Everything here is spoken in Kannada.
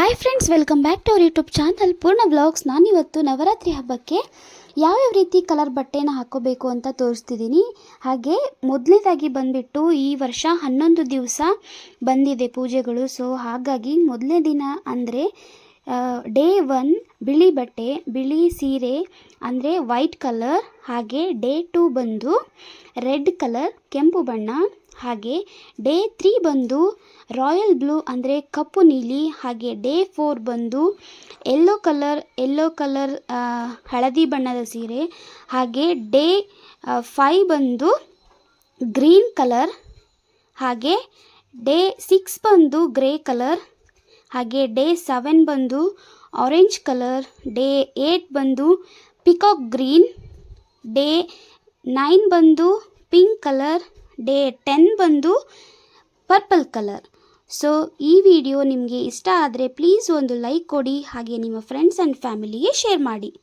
Hi friends welcome back to our YouTube channel Poorna blogs ನಾನಿವತ್ತು ನವರಾತ್ರಿ ಹಬ್ಬಕ್ಕೆ ಯಾವ್ಯಾವ ರೀತಿ ಕಲರ್ ಬಟ್ಟೆನ ಹಾಕೋಬೇಕು ಅಂತ ತೋರಿಸ್ತಿದ್ದೀನಿ. ಹಾಗೆ ಮೊದಲನೇದಾಗಿ ಬಂದುಬಿಟ್ಟು ಈ ವರ್ಷ ಹನ್ನೊಂದು ದಿವಸ ಬಂದಿದೆ ಪೂಜೆಗಳು. ಸೊ ಹಾಗಾಗಿ ಮೊದಲನೇ ದಿನ ಅಂದರೆ ಡೇ ಒನ್ ಬಿಳಿ ಬಟ್ಟೆ, ಬಿಳಿ ಸೀರೆ, ಅಂದರೆ ವೈಟ್ ಕಲರ್ ಹಾಗೆ ಡೇ ಟು ಬಂದು ರೆಡ್ ಕಲರ್ ಕೆಂಪು ಬಣ್ಣ ಹಾಗೆ ಡೇ ತ್ರೀ ಬಂದು ರಾಯಲ್ ಬ್ಲೂ ಅಂದರೆ ಕಪ್ಪು ನೀಲಿ, ಹಾಗೆ ಡೇ ಫೋರ್ ಬಂದು ಎಲ್ಲೋ ಕಲರ್ ಎಲ್ಲೋ ಕಲರ್ ಹಳದಿ ಬಣ್ಣದ ಸೀರೆ, ಹಾಗೆ ಡೇ ಫೈ ಬಂದು ಗ್ರೀನ್ ಕಲರ್, ಹಾಗೆ ಡೇ ಸಿಕ್ಸ್ ಬಂದು ಗ್ರೇ ಕಲರ್, ಹಾಗೆ ಡೇ ಸೆವೆನ್ ಬಂದು ಆರೆಂಜ್ ಕಲರ್, ಡೇ ಏಯ್ಟ್ ಬಂದು ಪಿಕಾಕ್ ಗ್ರೀನ್, ಡೇ ನೈನ್ ಬಂದು ಪಿಂಕ್ ಕಲರ್ ಡೇ ಟೆನ್ ಬಂದು ಪರ್ಪಲ್ ಕಲರ್. ಸೊ, ಈ ವಿಡಿಯೋ ನಿಮಗೆ ಇಷ್ಟ ಆದರೆ ಪ್ಲೀಸ್ ಒಂದು ಲೈಕ್ ಕೊಡಿ, ಹಾಗೆ ನಿಮ್ಮ ಫ್ರೆಂಡ್ಸ್ ಆ್ಯಂಡ್ ಫ್ಯಾಮಿಲಿಗೆ ಶೇರ್ ಮಾಡಿ.